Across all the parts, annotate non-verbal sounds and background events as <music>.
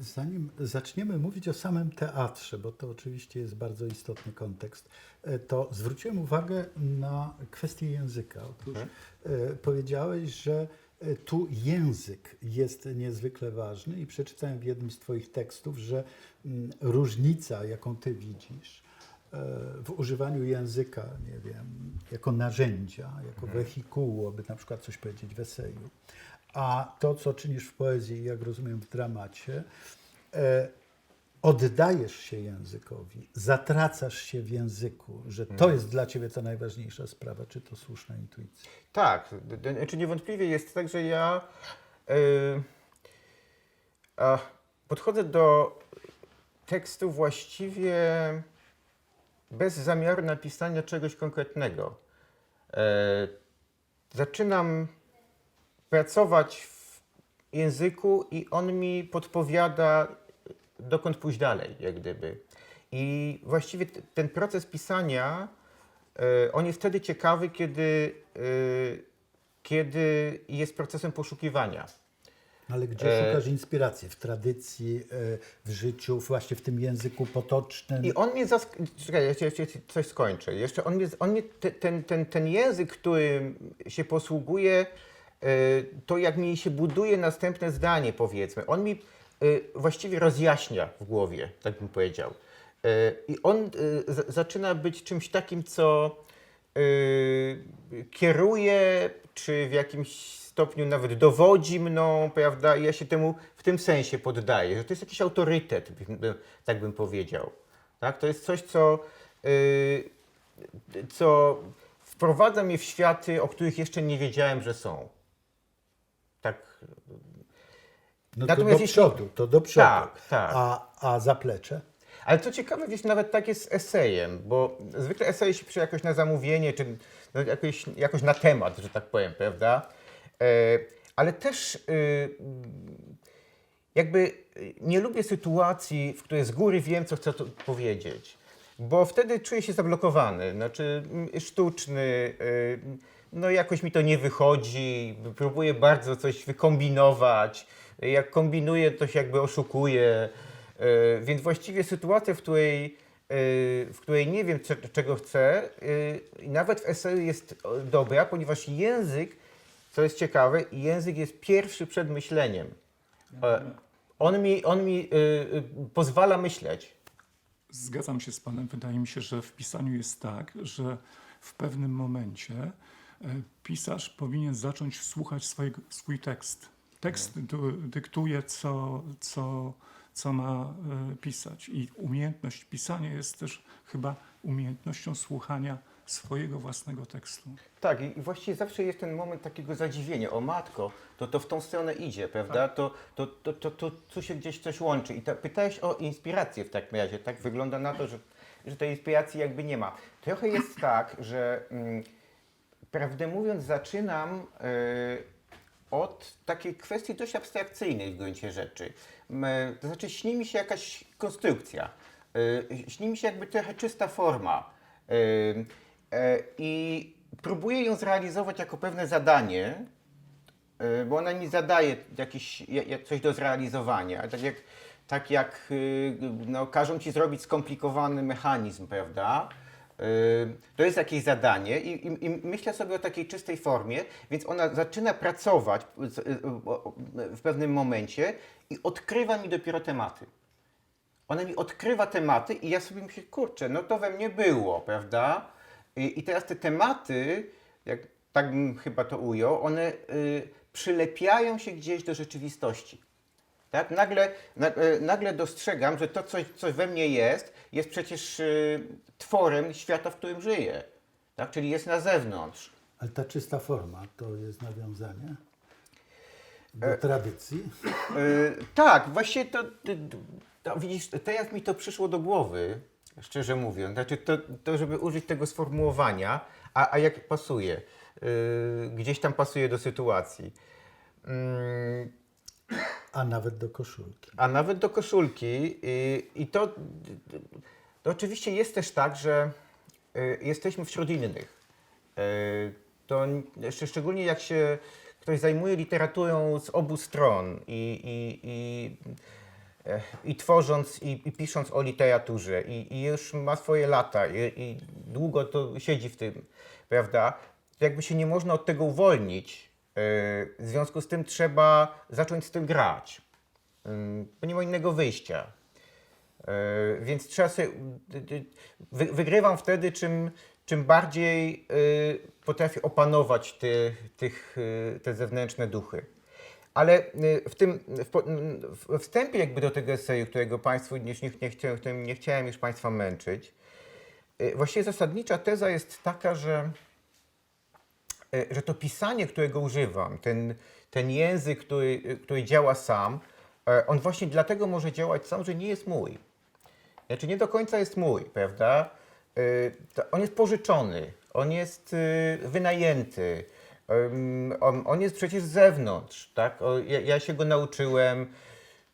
zanim zaczniemy mówić o samym teatrze, bo to oczywiście jest bardzo istotny kontekst, e, to zwróciłem uwagę na kwestię języka. Otóż e, powiedziałeś, że e, tu język jest niezwykle ważny i przeczytałem w jednym z Twoich tekstów, że mm, różnica, jaką Ty widzisz w używaniu języka, nie wiem, jako narzędzia, jako wehikułu, aby na przykład coś powiedzieć w eseju, a to, co czynisz w poezji, jak rozumiem w dramacie, e, oddajesz się językowi, zatracasz się w języku, że to jest dla ciebie ta najważniejsza sprawa. Czy to słuszna intuicja? Tak, d- znaczy niewątpliwie jest tak, że ja y, podchodzę do tekstu właściwie bez zamiaru napisania czegoś konkretnego. E, zaczynam pracować w języku i on mi podpowiada, dokąd pójść dalej, jak gdyby. I właściwie ten proces pisania, e, on jest wtedy ciekawy, kiedy, e, kiedy jest procesem poszukiwania. Ale gdzie E, szukasz inspiracji? W tradycji, w życiu, właśnie w tym języku potocznym? I on mnie zask... Czekaj, jeszcze, jeszcze coś skończę. Jeszcze on mnie, on mnie te, ten, ten, ten język, którym się posługuje, to jak mi się buduje następne zdanie, powiedzmy, on mi e, właściwie rozjaśnia w głowie, tak bym powiedział. E, I on zaczyna być czymś takim, co kieruje, czy w jakimś stopniu nawet dowodzi mną, prawda? I ja się temu w tym sensie poddaję, że to jest jakiś autorytet, tak bym powiedział. Tak? To jest coś, co, y, co wprowadza mnie w światy, o których jeszcze nie wiedziałem, że są. Tak. no to natomiast do jeśli- przodu, to do przodu. Tak, tak. A, a zaplecze? Ale co ciekawe, wiesz, nawet tak jest z esejem, bo zwykle eseje się pisze jakoś na zamówienie, czy no, jakoś, jakoś na temat, że tak powiem, prawda? E, ale też y, jakby nie lubię sytuacji, w której z góry wiem, co chcę powiedzieć, bo wtedy czuję się zablokowany, znaczy sztuczny, y, no jakoś mi to nie wychodzi, próbuję bardzo coś wykombinować, jak kombinuję, to się jakby oszukuję, y, więc właściwie sytuacja, w której, y, w której nie wiem, cze- czego chcę, nawet w eseju jest dobra, ponieważ język, co jest ciekawe, język jest pierwszy przed myśleniem. E, On mi, on mi pozwala myśleć. Zgadzam się z Panem. Wydaje mi się, że w pisaniu jest tak, że w pewnym momencie e, pisarz powinien zacząć słuchać swojego, swój tekst. Tekst du- dyktuje, co, co, co ma e, pisać. I umiejętność pisania jest też chyba umiejętnością słuchania swojego własnego tekstu. Tak, i właściwie zawsze jest ten moment takiego zadziwienia. O matko, to, to w tą stronę idzie, prawda? To, to, to, to, to tu się gdzieś coś łączy. I ta, pytałeś o inspirację w takim razie. Tak wygląda na to, że, że tej inspiracji jakby nie ma. Trochę jest <clears throat> tak, że mm, prawdę mówiąc zaczynam y, od takiej kwestii dość abstrakcyjnej w gruncie rzeczy. M, To znaczy śni mi się jakaś konstrukcja. Y, Śni mi się jakby trochę czysta forma. E, I próbuję ją zrealizować jako pewne zadanie, y, bo ona mi zadaje jakiś, ja- ja- coś do zrealizowania. Tak jak, tak jak y, no, każą ci zrobić skomplikowany mechanizm, prawda? Y, To jest jakieś zadanie i, i, i myślę sobie o takiej czystej formie, więc ona zaczyna pracować w pewnym momencie i odkrywa mi dopiero tematy. Ona mi odkrywa tematy i ja sobie myślę, kurczę, no to we mnie było, prawda? I, teraz te tematy, jak tak bym chyba to ujął, one y, przylepiają się gdzieś do rzeczywistości. Tak? Nagle, na, y, nagle dostrzegam, że to, coś, co we mnie jest, jest przecież y, tworem świata, w którym żyję. Tak? Czyli jest na zewnątrz. Ale ta czysta forma to jest nawiązanie do E, tradycji. Y, tak, właśnie to, to, to widzisz, teraz mi to przyszło do głowy, szczerze mówiąc. Znaczy to, to żeby użyć tego sformułowania, a, a jak pasuje, y, gdzieś tam pasuje do sytuacji. Mm, A nawet do koszulki. a nawet do koszulki. I, i to, to oczywiście jest też tak, że y, jesteśmy wśród innych. Y, to szczególnie jak się ktoś zajmuje literaturą z obu stron i, i, i i tworząc, i, i pisząc o literaturze, i, i już ma swoje lata, i, i długo to siedzi w tym, prawda? Jakby się nie można od tego uwolnić. e, W związku z tym trzeba zacząć z tym grać, bo nie ma innego wyjścia. E, Więc trzeba sobie. wygrywam wtedy, czym, czym bardziej potrafię opanować te, tych, te zewnętrzne duchy. Ale y, w tym po- w wstępie jakby do tego eseju, którego Państwu nie, nie, chciałem, nie chciałem już Państwa męczyć, y, właściwie zasadnicza teza jest taka, że y, że to pisanie, którego używam, ten, ten język, który, który działa sam, e, on właśnie dlatego może działać sam, że nie jest mój. Znaczy nie do końca jest mój, prawda? On jest pożyczony, on jest wynajęty, on, on jest przecież z zewnątrz, tak? O, ja, ja się go nauczyłem,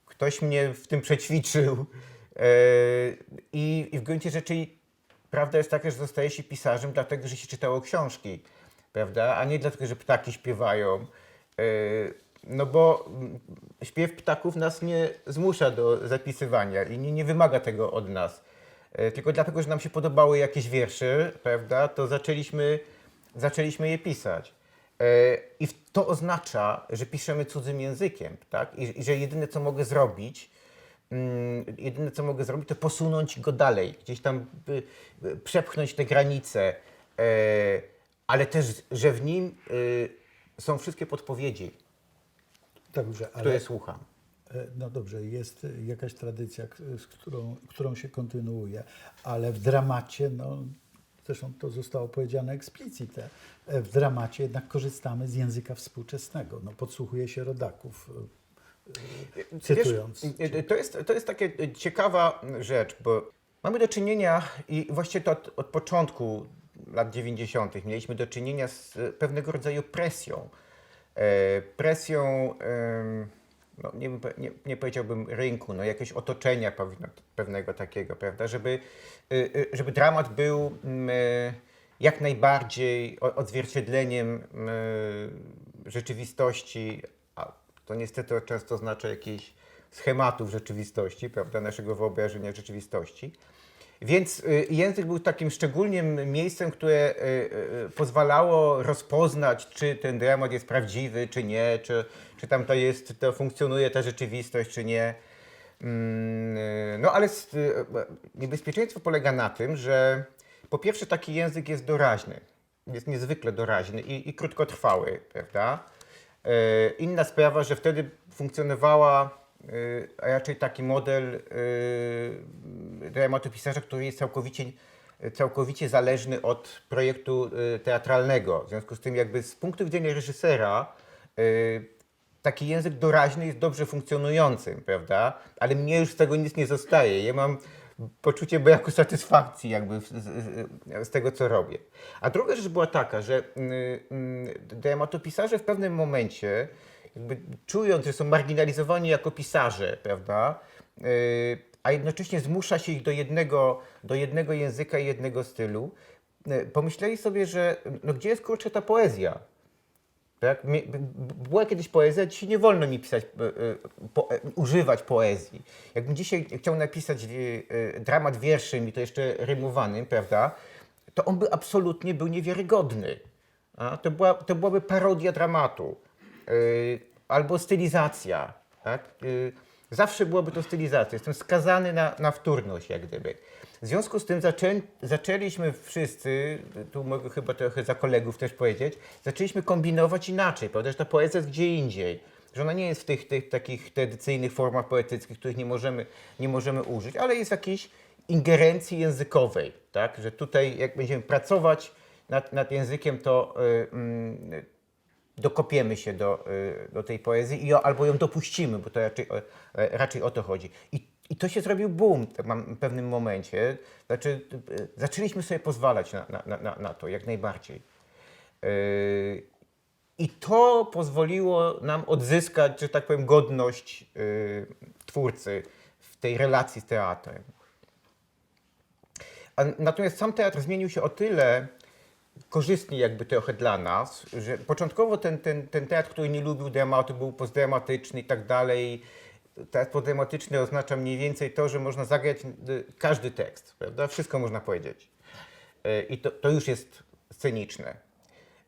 ktoś mnie w tym przećwiczył e, i, i w gruncie rzeczy prawda jest taka, że zostaje się pisarzem dlatego, że się czytało książki, prawda? A nie dlatego, że ptaki śpiewają. E, No bo mm, śpiew ptaków nas nie zmusza do zapisywania i nie, nie wymaga tego od nas. E, Tylko dlatego, że nam się podobały jakieś wiersze, prawda, to zaczęliśmy, zaczęliśmy je pisać. E, I to oznacza, że piszemy cudzym językiem, tak? I, i że jedyne, co mogę zrobić, mm, jedyne, co mogę zrobić, to posunąć go dalej, gdzieś tam y, y, przepchnąć te granice, e, ale też, że w nim y, są wszystkie podpowiedzi, Dobrze, ale które słucham. E, No dobrze, jest e, jakaś tradycja, k- z którą, którą się kontynuuje, ale w dramacie, no, zresztą to zostało powiedziane eksplicite, e, w dramacie jednak korzystamy z języka współczesnego. No, podsłuchuje się rodaków, e, cytując. Wiesz, to, jest, to jest takie y, ciekawa rzecz, bo mamy do czynienia i właściwie to od, od początku lat 90. mieliśmy do czynienia z pewnego rodzaju presją. E, presją, no nie, nie, nie powiedziałbym rynku, no jakiegoś otoczenia pewne- pewnego takiego, prawda, żeby, y, y, żeby dramat był mm, e, jak najbardziej odzwierciedleniem y, rzeczywistości, a to niestety często oznacza jakichś schematów rzeczywistości, prawda, naszego wyobrażenia rzeczywistości. Więc y, język był takim szczególnym miejscem, które y, y, pozwalało rozpoznać, czy ten dramat jest prawdziwy, czy nie, czy, czy tam to jest, to funkcjonuje ta rzeczywistość, czy nie. Mm, No ale niebezpieczeństwo polega na tym, że po pierwsze taki język jest doraźny, jest niezwykle doraźny i, i krótkotrwały, prawda? Inna sprawa, że wtedy funkcjonowała e, raczej taki model e, dramatopisarza, który jest całkowicie, całkowicie zależny od projektu e, teatralnego. W związku z tym jakby z punktu widzenia reżysera taki język doraźny jest dobrze funkcjonującym, prawda? Ale mnie już z tego nic nie zostaje. Ja mam poczucie braku satysfakcji jakby z, z, z tego, co robię. A druga rzecz była taka, że dramatopisarze w pewnym momencie, jakby czując, że są marginalizowani jako pisarze, prawda? y, a jednocześnie zmusza się ich do jednego, do jednego języka i jednego stylu, y, pomyśleli sobie, że no gdzie jest kurczę ta poezja? Tak? Była kiedyś poezja, dzisiaj nie wolno mi pisać, e, po, używać poezji. Jakbym dzisiaj chciał napisać dramat wierszem i to jeszcze rymowanym, prawda, to on by absolutnie był niewiarygodny. A? To, była, to byłaby parodia dramatu albo stylizacja. Tak? E, Zawsze byłaby to stylizacja. Jestem skazany na, na wtórność, jak gdyby. W związku z tym zaczę, zaczęliśmy wszyscy, tu mogę chyba trochę za kolegów też powiedzieć, zaczęliśmy kombinować inaczej, prawda, że ta poezja jest gdzie indziej. Że ona nie jest w tych, tych takich tradycyjnych formach poetyckich, których nie możemy, nie możemy użyć, ale jest jakiejś ingerencji językowej, tak? Że tutaj jak będziemy pracować nad, nad językiem, to y, mm, dokopiemy się do, y, do tej poezji i albo ją dopuścimy, bo to raczej, e, raczej o to chodzi. I, I to się zrobił boom tak mam, w pewnym momencie. Znaczy, y, zaczęliśmy sobie pozwalać na, na, na, na to jak najbardziej. Y, I to pozwoliło nam odzyskać, że tak powiem, godność twórcy w tej relacji z teatrem. A, natomiast sam teatr zmienił się o tyle korzystnie jakby trochę dla nas, że początkowo ten, ten, ten teatr, który nie lubił dramatu, był postdramatyczny i tak dalej teatr dramatyczny oznacza mniej więcej to, że można zagrać y, każdy tekst, prawda? Wszystko można powiedzieć. E, I to, to już jest sceniczne.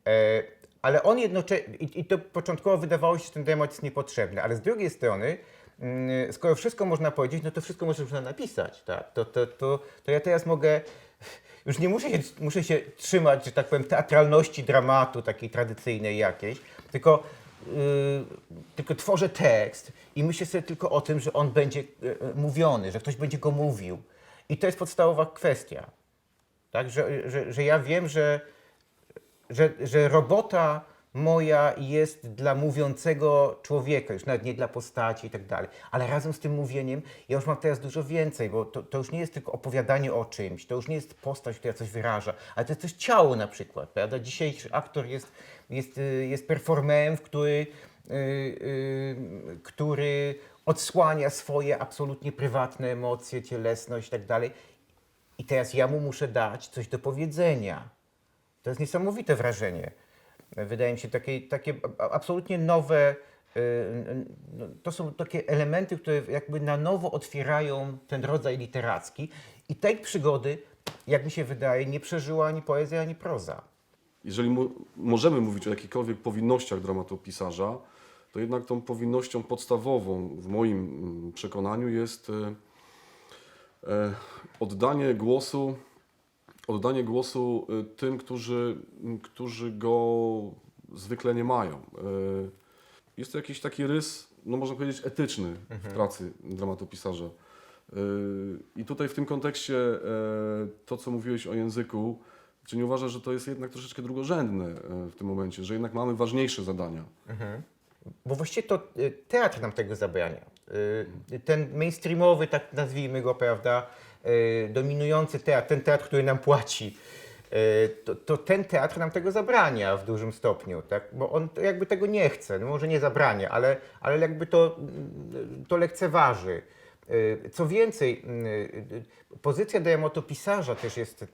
E, Ale on jednocześnie, i, i to początkowo wydawało się, że ten dramat jest niepotrzebny, ale z drugiej strony, mm, skoro wszystko można powiedzieć, no to wszystko można napisać, tak? To, to, to, to ja teraz mogę, już nie muszę się, muszę się trzymać, że tak powiem, teatralności dramatu, takiej tradycyjnej jakiejś, tylko, yy, tylko tworzę tekst i myślę sobie tylko o tym, że on będzie yy, mówiony, że ktoś będzie go mówił. I to jest podstawowa kwestia. Tak, że, że, że ja wiem, że, że, że robota moja jest dla mówiącego człowieka, już nawet nie dla postaci i tak dalej. Ale razem z tym mówieniem ja już mam teraz dużo więcej, bo to, to już nie jest tylko opowiadanie o czymś, to już nie jest postać, która coś wyraża, ale to jest też ciało na przykład, prawda? Dzisiejszy aktor jest, jest, y, jest performerem, który, y, y, który odsłania swoje absolutnie prywatne emocje, cielesność i tak dalej. I teraz ja mu muszę dać coś do powiedzenia. To jest niesamowite wrażenie. Wydaje mi się takie, takie absolutnie nowe. y, y, To są takie elementy, które jakby na nowo otwierają ten rodzaj literacki. I tej przygody, jak mi się wydaje, nie przeżyła ani poezja, ani proza. Jeżeli możemy mówić o jakichkolwiek powinnościach dramatopisarza, to jednak tą powinnością podstawową w moim mm, przekonaniu jest e, e, oddanie głosu, oddanie głosu e, tym, którzy, którzy go zwykle nie mają. E, Jest to jakiś taki rys, no można powiedzieć, etyczny w pracy dramatopisarza. E, I tutaj w tym kontekście to, co mówiłeś o języku, czy nie uważasz, że to jest jednak troszeczkę drugorzędne w tym momencie, że jednak mamy ważniejsze zadania? Bo właściwie to y, teatr nam tego zabrania. Y, Ten mainstreamowy, tak nazwijmy go, prawda, y, dominujący teatr, ten teatr, który nam płaci, y, to, to ten teatr nam tego zabrania w dużym stopniu, tak? bo on jakby tego nie chce, no może nie zabrania, ale, ale jakby to, mm, to lekceważy. Y, Co więcej, y, y, pozycja dramatopisarza też jest,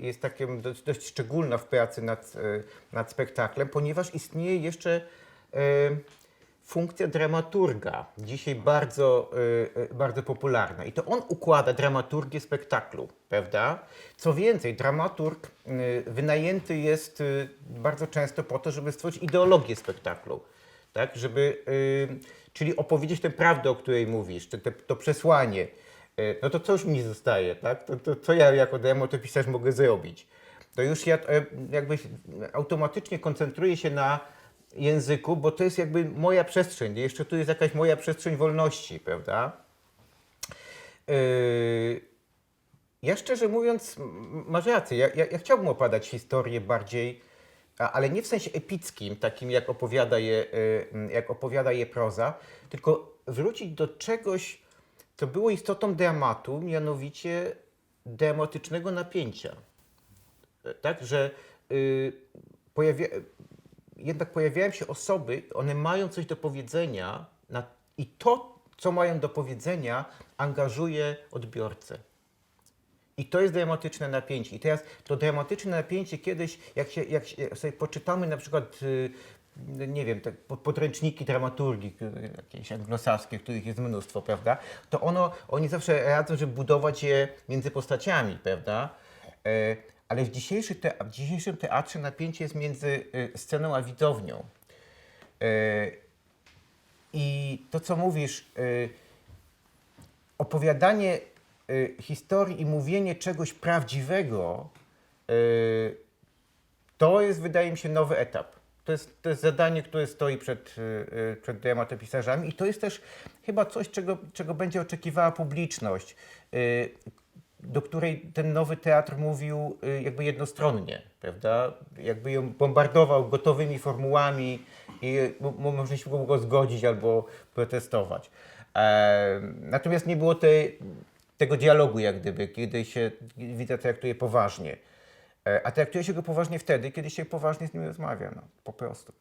jest takim dość, dość szczególna w pracy nad, y, nad spektaklem, ponieważ istnieje jeszcze y, funkcja dramaturga, dzisiaj bardzo, y, y, bardzo popularna. I to on układa dramaturgię spektaklu, prawda? Co więcej, dramaturg y, wynajęty jest bardzo często po to, żeby stworzyć ideologię spektaklu. Tak? Żeby, czyli opowiedzieć tę prawdę, o której mówisz, te, to przesłanie. No to co już mi zostaje, tak? To, to, co ja jako dramaturgisarz mogę zrobić? To już ja jakby automatycznie koncentruję się na języku, bo to jest jakby moja przestrzeń. Jeszcze tu jest jakaś moja przestrzeń wolności, prawda? Yy, ja szczerze mówiąc, masz rację, ja, ja, ja chciałbym opowiadać historię bardziej, ale nie w sensie epickim, takim jak opowiada, je, y, jak opowiada je proza, tylko wrócić do czegoś, co było istotą dramatu, mianowicie dramatycznego napięcia. Tak, że y, pojawia, jednak pojawiają się osoby, one mają coś do powiedzenia na, i to, co mają do powiedzenia, angażuje odbiorcę. I to jest dramatyczne napięcie. I teraz to dramatyczne napięcie kiedyś, jak, się, jak sobie poczytamy na przykład, y, nie wiem, podręczniki dramaturgii, y, jakieś anglosaskie, których jest mnóstwo, prawda? To ono, oni zawsze radzą, żeby budować je między postaciami, prawda? Ale w, dzisiejszy w dzisiejszym teatrze napięcie jest między y, sceną a widownią. E, I to, co mówisz, y, opowiadanie y, historii i mówienie czegoś prawdziwego, y, to jest, wydaje mi się, nowy etap. To jest, to jest zadanie, które stoi przed, y, y, przed dramatopisarzami i to jest też chyba coś, czego, czego będzie oczekiwała publiczność, y, do której ten nowy teatr mówił y, jakby jednostronnie, prawda? Jakby ją bombardował gotowymi formułami i mo- można się go zgodzić albo protestować. Natomiast nie było tej, tego dialogu, jak gdyby, kiedy się widza traktuje poważnie. E, a traktuje się go poważnie wtedy, kiedy się poważnie z nim rozmawia, no, po prostu.